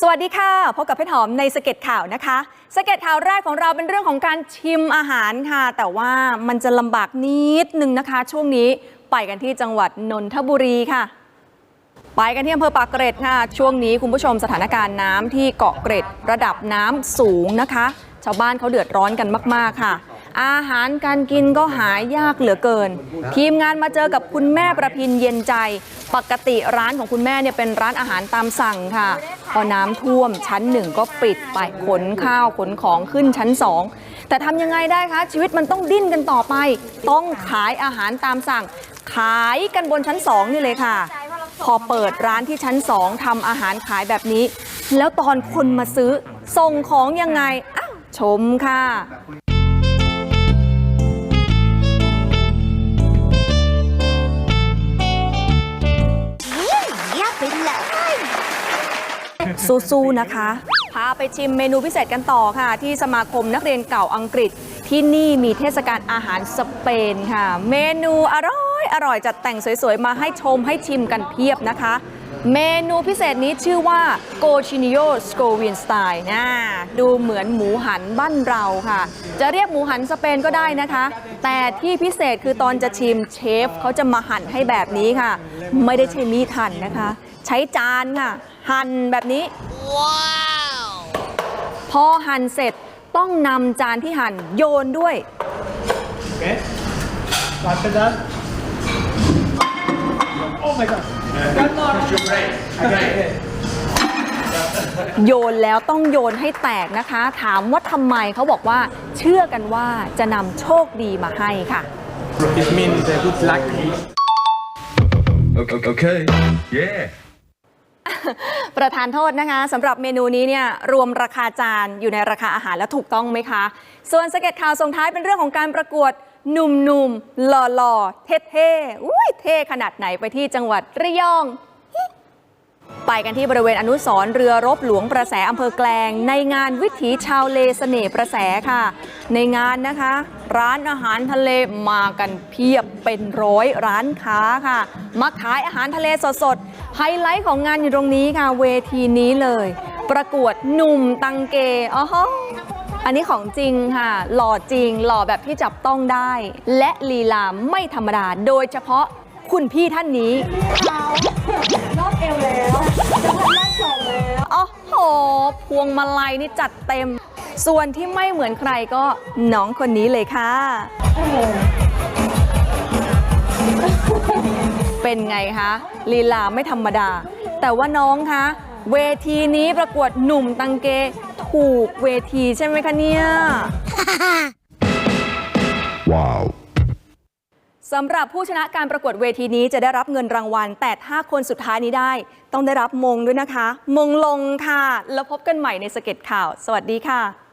สวัสดีค่ะ พบกับเพชรหอมในสเก็ตข่าวนะคะสเก็ตข่าวแรกของเราเป็นเรื่องของการชิมอาหารค่ะ แต่ว่ามันจะลำบากนิดนึงนะคะ ช่วงนี้ไปกันที่จังหวัดนนทบุรีค่ะ ไปกันที่อำเภอปากเกร็ดค่ะ ช่วงนี้คุณผู้ชมสถานการณ์น้ำที่เกาะเกร็ดระดับน้ำสูงนะคะ ชาวบ้านเขาเดือดร้อนกันมาก ๆ ค่ะ อาหารการกินก็หายากเหลือเกิน ทีมงานมาเจอกับคุณแม่ประพินเย็นใจ ปกติร้านของคุณแม่เนี่ยเป็นร้านอาหารตามสั่งค่ะ พอน้ำท่วมชั้นหนึ่งก็ปิดไปขนข้าวขนของขึ้นชั้นสองแต่ทำยังไงได้คะ ชีวิตมันต้องดิ้นกันต่อไป ต้องขายอาหารตามสั่ง ขายกันบนชั้นสองนี่เลยค่ะ พอเปิดร้านที่ชั้นสองทำอาหารขายแบบนี้ แล้วตอนคนมาซื้อส่งของยังไงอ้าวชมค่ะ เลยสู้ๆนะคะ พาไปชิมเมนูพิเศษกันต่อค่ะ ที่สมาคมนักเรียนเก่าอังกฤษ ที่นี่มีเทศกาลอาหารสเปนค่ะ เมนูอร่อยอร่อยจัดแต่งสวยๆ มาให้ชมให้ชิมกันเพียบนะคะ เมนูพิเศษนี้ชื่อว่าโกชินิโ o สโกวินสไตล์นะดูเหมือนหมูหันบ้านเราค่ะ จะเรียกหมูหันสเปนก็ได้นะคะ แต่ที่พิเศษคือตอนจะชิมเชฟเขาจะมาหั่นให้แบบนี้ค่ะ ไม่ได้ใช้มีดหั่นนะคะ ใช้จานค่ะ หั่นแบบนี้พอหั่นเสร็จต้องนำจานที่หั่นโยนด้วย Okay. After that. Oh my god. Okay. โยนแล้วต้องโยนให้แตกนะคะ ถามว่าทำไมเขาบอกว่า เชื่อกันว่าจะนำโชคดีมาให้ค่ะ It means uh, good luck. Okay. okay. Yeah. ประธานโทษนะคะสำหรับเมนูนี้เนี่ยรวมราคาจานอยู่ในราคาอาหารแล้วถูกต้องไหมคะ ส่วนสเก็ตข่าวส่งท้ายเป็นเรื่องของการประกวดหนุ่มๆ หล่อๆ เท่ๆอุ้ยเท่ขนาดไหนไปที่จังหวัดระยอง ไปกันที่บริเวณอนุสรเรือรบหลวงประแสอำเภอแกลง ในงานวิถีชาวเลเสน่ห์ประแสค่ะ ในงานนะคะ ร้านอาหารทะเลมากันเพียบเป็นร้อยร้านค้าค่ะ มาขายอาหารทะเลสดๆ ไฮไลท์ของงานอยู่ตรงนี้ค่ะ เวทีนี้เลย ประกวดหนุ่มตังเกอ๋อฮะอันนี้ของจริงค่ะ หล่อจริง หล่อแบบที่จับต้องได้ และลีลาไม่ธรรมดา โดยเฉพาะคุณพี่ท่านนี้โอ้โห พวงมาลัยนี่จัดเต็ม ส่วนที่ไม่เหมือนใครก็น้องคนนี้เลยค่ะ เป็นไงคะลีลาไม่ธรรมดา แต่ว่าน้องคะเวทีนี้ประกวดหนุ่มตังเกถูกเวทีใช่ไหมคะเนี่ย Wow. สำหรับผู้ชนะการประกวดเวทีนี้จะได้รับเงินรางวัล แต่ถ้าคนสุดท้ายนี้ได้ ต้องได้รับมงด้วยนะคะ มงลงค่ะ แล้วพบกันใหม่ในสเก็ตข่าว สวัสดีค่ะ